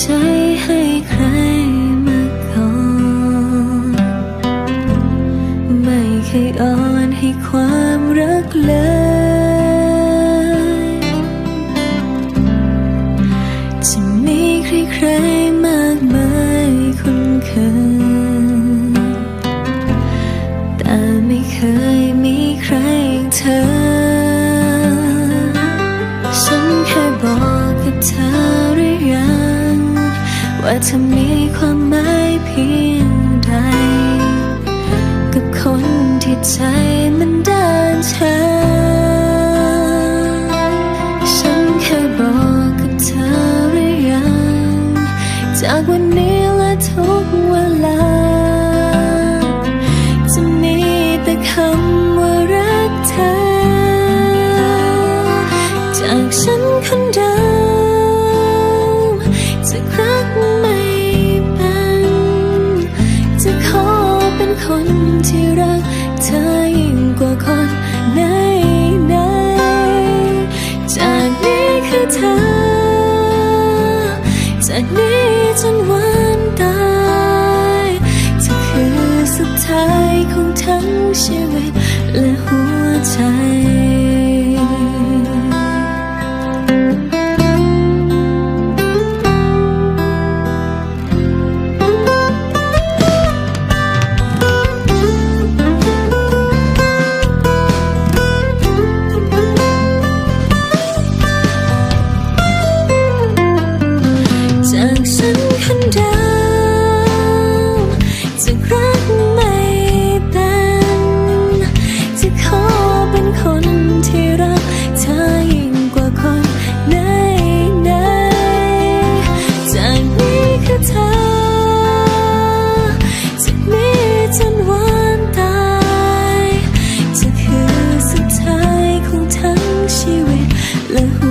ใจให้ใครมาก่อน ไม่เคยอ่อนให้ความรักเลย ว่าเธอมีความหมายเพียงใด กับคนที่ใจมันด้านเธอฉันเคยบอกกับเธอหรือยัง จากวันนี้และทุกเวลา จะมีแต่คำว่ารักเธอ จากฉันคนเดิม เธอยิ่งกว่าคนไหนไหนจากนี้คือเธอ จากนี้จนวันตายเธอคือสุดท้ายของทั้งชีวิตและหัวใจา